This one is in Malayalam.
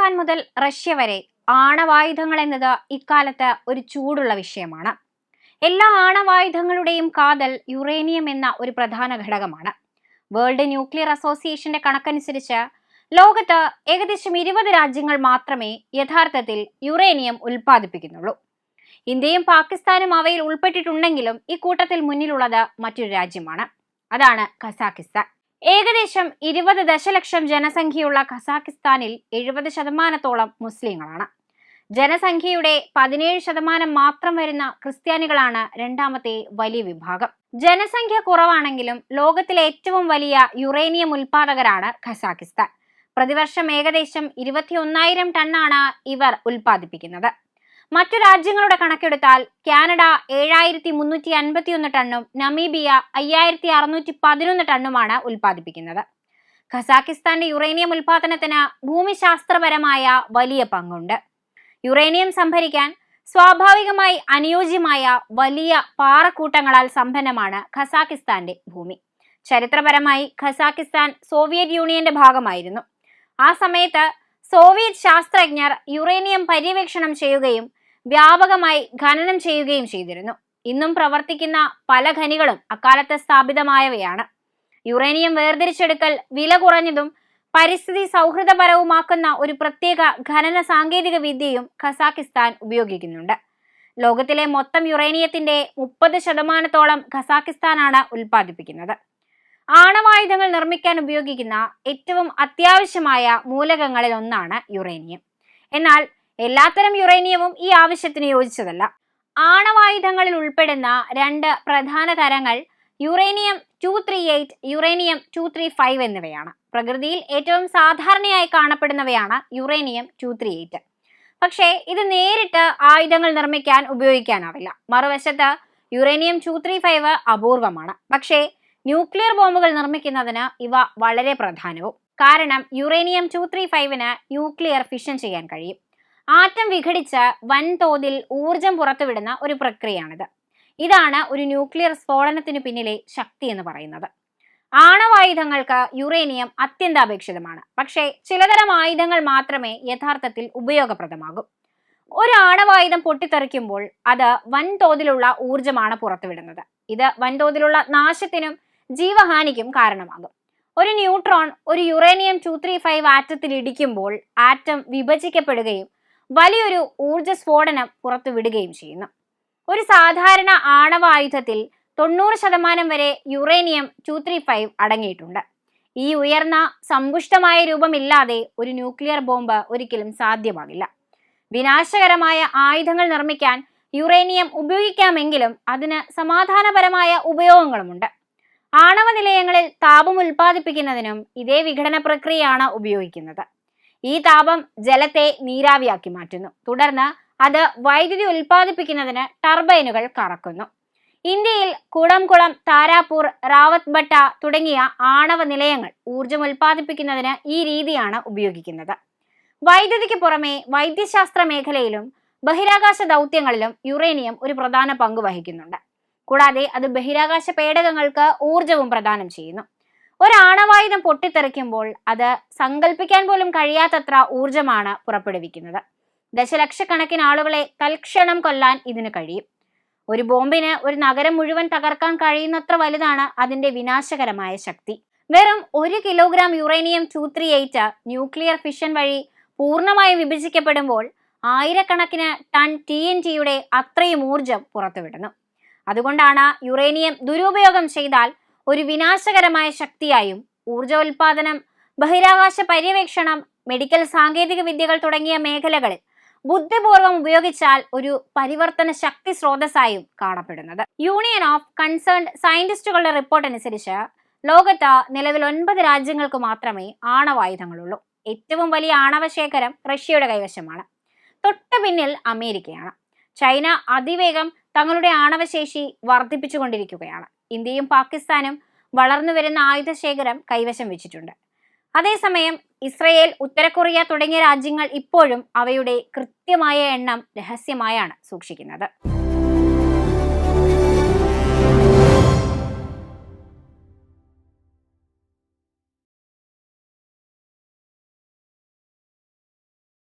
പാകിസ്ഥാൻ മുതൽ റഷ്യ വരെ ആണവായുധങ്ങൾ എന്നത് ഇക്കാലത്ത് ഒരു ചൂടുള്ള വിഷയമാണ്. എല്ലാ ആണവായുധങ്ങളുടെയും കാതൽ യുറേനിയം എന്ന ഒരു പ്രധാന ഘടകമാണ്. വേൾഡ് ന്യൂക്ലിയർ അസോസിയേഷന്റെ കണക്കനുസരിച്ച് ലോകത്ത് ഏകദേശം ഇരുപത് രാജ്യങ്ങൾ മാത്രമേ യഥാർത്ഥത്തിൽ യുറേനിയം ഉൽപ്പാദിപ്പിക്കുന്നുള്ളൂ. ഇന്ത്യയും പാകിസ്ഥാനും അവയിൽ ഉൾപ്പെട്ടിട്ടുണ്ടെങ്കിലും ഇക്കൂട്ടത്തിൽ മുന്നിലുള്ളത് മറ്റൊരു രാജ്യമാണ്. അതാണ് ഖസാക്കിസ്ഥാൻ ഏകദേശം ഇരുപത് ദശലക്ഷം ജനസംഖ്യയുള്ള ഖസാക്കിസ്ഥാനിൽ എഴുപത് ശതമാനത്തോളം മുസ്ലിങ്ങളാണ്. ജനസംഖ്യയുടെ പതിനേഴ് ശതമാനം മാത്രം വരുന്ന ക്രിസ്ത്യാനികളാണ് രണ്ടാമത്തെ വലിയ വിഭാഗം. ജനസംഖ്യ കുറവാണെങ്കിലും ലോകത്തിലെ ഏറ്റവും വലിയ യുറേനിയം ഉൽപാദകരാണ് ഖസാക്കിസ്ഥാൻ. പ്രതിവർഷം ഏകദേശം ഇരുപത്തിയൊന്നായിരം ടണ്ണാണ് ഇവർ ഉൽപ്പാദിപ്പിക്കുന്നത്. മറ്റു രാജ്യങ്ങളുടെ കണക്കെടുത്താൽ കാനഡ ഏഴായിരത്തി മുന്നൂറ്റി അൻപത്തിയൊന്ന് ടണ്ണും നമീബിയ അയ്യായിരത്തി അറുന്നൂറ്റി പതിനൊന്ന് ടണ്ണുമാണ് ഉൽപ്പാദിപ്പിക്കുന്നത്. ഖസാക്കിസ്ഥാന്റെ യുറേനിയം ഉൽപാദനത്തിന് ഭൂമിശാസ്ത്രപരമായ വലിയ പങ്കുണ്ട്. യുറേനിയം സംഭരിക്കാൻ സ്വാഭാവികമായി അനുയോജ്യമായ വലിയ പാറക്കൂട്ടങ്ങളാൽ സമ്പന്നമാണ് ഖസാക്കിസ്ഥാന്റെ ഭൂമി. ചരിത്രപരമായി ഖസാക്കിസ്ഥാൻ സോവിയറ്റ് യൂണിയന്റെ ഭാഗമായിരുന്നു. ആ സമയത്ത് സോവിയറ്റ് ശാസ്ത്രജ്ഞർ യുറേനിയം പര്യവേക്ഷണം ചെയ്യുകയും വ്യാപകമായി ഖനനം ചെയ്യുകയും ചെയ്തിരുന്നു. ഇന്നും പ്രവർത്തിക്കുന്ന പല ഖനികളും അക്കാലത്ത് സ്ഥാപിതമായവയാണ്. യുറേനിയം വേർതിരിച്ചെടുക്കൽ വില കുറഞ്ഞതും പരിസ്ഥിതി സൗഹൃദപരവുമാക്കുന്ന ഒരു പ്രത്യേക ഖനന സാങ്കേതിക വിദ്യയും ഖസാക്കിസ്ഥാൻ ഉപയോഗിക്കുന്നുണ്ട്. ലോകത്തിലെ മൊത്തം യുറേനിയത്തിന്റെ മുപ്പത് ശതമാനത്തോളം ഖസാക്കിസ്ഥാനാണ് ഉൽപ്പാദിപ്പിക്കുന്നത്. ആണവായുധങ്ങൾ നിർമ്മിക്കാൻ ഉപയോഗിക്കുന്ന ഏറ്റവും അത്യാവശ്യമായ മൂലകങ്ങളിൽ ഒന്നാണ് യുറേനിയം. എന്നാൽ എല്ലാത്തരം യുറേനിയവും ഈ ആവശ്യത്തിന് യോജിച്ചതല്ല. ആണവായുധങ്ങളിൽ ഉൾപ്പെടുന്ന രണ്ട് പ്രധാന തരങ്ങൾ uranium two three eight uranium two three five എന്നിവയാണ്. പ്രകൃതിയിൽ ഏറ്റവും സാധാരണയായി കാണപ്പെടുന്നവയാണ് യുറേനിയം ടു ത്രീ എയ്റ്റ്. പക്ഷേ ഇത് നേരിട്ട് ആയുധങ്ങൾ നിർമ്മിക്കാൻ ഉപയോഗിക്കാനാവില്ല. മറുവശത്ത് യുറേനിയം ടു ത്രീ ഫൈവ് അപൂർവമാണ്. പക്ഷേ ന്യൂക്ലിയർ ബോംബുകൾ നിർമ്മിക്കുന്നതിന് ഇവ വളരെ പ്രധാനവും. കാരണം യുറേനിയം ടു ത്രീ ഫൈവിന് ന്യൂക്ലിയർ ഫിഷൻ ചെയ്യാൻ കഴിയും. ആറ്റം വിഘടിച്ച് വൻതോതിൽ ഊർജം പുറത്തുവിടുന്ന ഒരു പ്രക്രിയയാണിത്. ഇതാണ് ഒരു ന്യൂക്ലിയർ സ്ഫോടനത്തിന് പിന്നിലെ ശക്തി എന്ന് പറയുന്നത്. ആണവായുധങ്ങൾക്ക് യുറേനിയം അത്യന്താപേക്ഷിതമാണ്. പക്ഷേ ചിലതരം ആയുധങ്ങൾ മാത്രമേ യഥാർത്ഥത്തിൽ ഉപയോഗപ്രദമാകൂ. ഒരു ആണവായുധം പൊട്ടിത്തെറിക്കുമ്പോൾ അത് വൻതോതിലുള്ള ഊർജമാണ് പുറത്തുവിടുന്നത്. ഇത് വൻതോതിലുള്ള നാശത്തിനും ജീവഹാനിക്കും കാരണമാകും. ഒരു ന്യൂട്രോൺ ഒരു യുറേനിയം ടു ത്രീ ഫൈവ് ആറ്റത്തിൽ ഇടിക്കുമ്പോൾ ആറ്റം വിഭജിക്കപ്പെടുകയും വലിയൊരു ഊർജ സ്ഫോടനം പുറത്തുവിടുകയും ചെയ്യുന്നു. ഒരു സാധാരണ ആണവായുധത്തിൽ തൊണ്ണൂറ് ശതമാനം വരെ യുറേനിയം ടു ത്രീ ഫൈവ് അടങ്ങിയിട്ടുണ്ട്. ഈ ഉയർന്ന സമ്പുഷ്ടമായ രൂപമില്ലാതെ ഒരു ന്യൂക്ലിയർ ബോംബ് ഒരിക്കലും സാധ്യമാകില്ല. വിനാശകരമായ ആയുധങ്ങൾ നിർമ്മിക്കാൻ യുറേനിയം ഉപയോഗിക്കാമെങ്കിലും അതിന് സമാധാനപരമായ ഉപയോഗങ്ങളുമുണ്ട്. ആണവ നിലയങ്ങളിൽ താപം ഉൽപ്പാദിപ്പിക്കുന്നതിനും ഇതേ വിഘടന പ്രക്രിയയാണ് ഉപയോഗിക്കുന്നത്. ഈ താപം ജലത്തെ നീരാവിയാക്കി മാറ്റുന്നു. തുടർന്ന് അത് വൈദ്യുതി ഉൽപ്പാദിപ്പിക്കുന്നതിന് ടർബൈനുകൾ കറക്കുന്നു. ഇന്ത്യയിൽ കുടംകുളം താരാപൂർ റാവത്ത് ബട്ട തുടങ്ങിയ ആണവ നിലയങ്ങൾ ഊർജം ഉൽപ്പാദിപ്പിക്കുന്നതിന് ഈ രീതിയാണ് ഉപയോഗിക്കുന്നത്. വൈദ്യുതിക്ക് പുറമെ വൈദ്യശാസ്ത്ര മേഖലയിലും ബഹിരാകാശ ദൗത്യങ്ങളിലും യുറേനിയം ഒരു പ്രധാന പങ്ക് വഹിക്കുന്നുണ്ട്. കൂടാതെ അത് ബഹിരാകാശ പേടകങ്ങൾക്ക് ഊർജവും പ്രദാനം ചെയ്യുന്നു. ഒരു ആണവായുധം പൊട്ടിത്തെറിക്കുമ്പോൾ അത് സങ്കല്പിക്കാൻ പോലും കഴിയാത്തത്ര ഊർജമാണ് പുറപ്പെടുവിക്കുന്നത്. ദശലക്ഷക്കണക്കിന് ആളുകളെ തൽക്ഷണം കൊല്ലാൻ ഇതിന് കഴിയും. ഒരു ബോംബിന് ഒരു നഗരം മുഴുവൻ തകർക്കാൻ കഴിയുന്നത്ര വലുതാണ് അതിന്റെ വിനാശകരമായ ശക്തി. വെറും ഒരു kilogram uranium two three eight nuclear fission വഴി പൂർണമായും വിഭജിക്കപ്പെടുമ്പോൾ ആയിരക്കണക്കിന് ടൺ ടി എൻ ടിയുടെ അത്രയും ഊർജം പുറത്തുവിടുന്നു. അതുകൊണ്ടാണ് യുറേനിയം ദുരുപയോഗം ചെയ്താൽ ഒരു വിനാശകരമായ ശക്തിയായും ഊർജോൽപാദനം ബഹിരാകാശ പര്യവേക്ഷണം മെഡിക്കൽ സാങ്കേതിക വിദ്യകൾ തുടങ്ങിയ മേഖലകളിൽ ബുദ്ധിപൂർവം ഉപയോഗിച്ചാൽ ഒരു പരിവർത്തന ശക്തി സ്രോതസ്സായും കാണപ്പെടുന്നത്. യൂണിയൻ ഓഫ് കൺസേൺഡ് സയന്റിസ്റ്റുകളുടെ റിപ്പോർട്ട് അനുസരിച്ച് ലോകത്ത് നിലവിൽ ഒൻപത് രാജ്യങ്ങൾക്ക് മാത്രമേ ആണവായുധങ്ങളുള്ളൂ. ഏറ്റവും വലിയ ആണവ ശേഖരം റഷ്യയുടെ കൈവശമാണ്. തൊട്ടു പിന്നിൽ അമേരിക്കയാണ്. ചൈന അതിവേഗം തങ്ങളുടെ ആണവശേഷി വർദ്ധിപ്പിച്ചുകൊണ്ടിരിക്കുകയാണ്. ഇന്ത്യയും പാകിസ്ഥാനും വളർന്നു വരുന്ന ആയുധശേഖരം കൈവശം വെച്ചിട്ടുണ്ട്. അതേസമയം ഇസ്രയേൽ ഉത്തര കൊറിയ തുടങ്ങിയ രാജ്യങ്ങൾ ഇപ്പോഴും അവയുടെ കൃത്യമായ എണ്ണം രഹസ്യമായാണ് സൂക്ഷിക്കുന്നത്.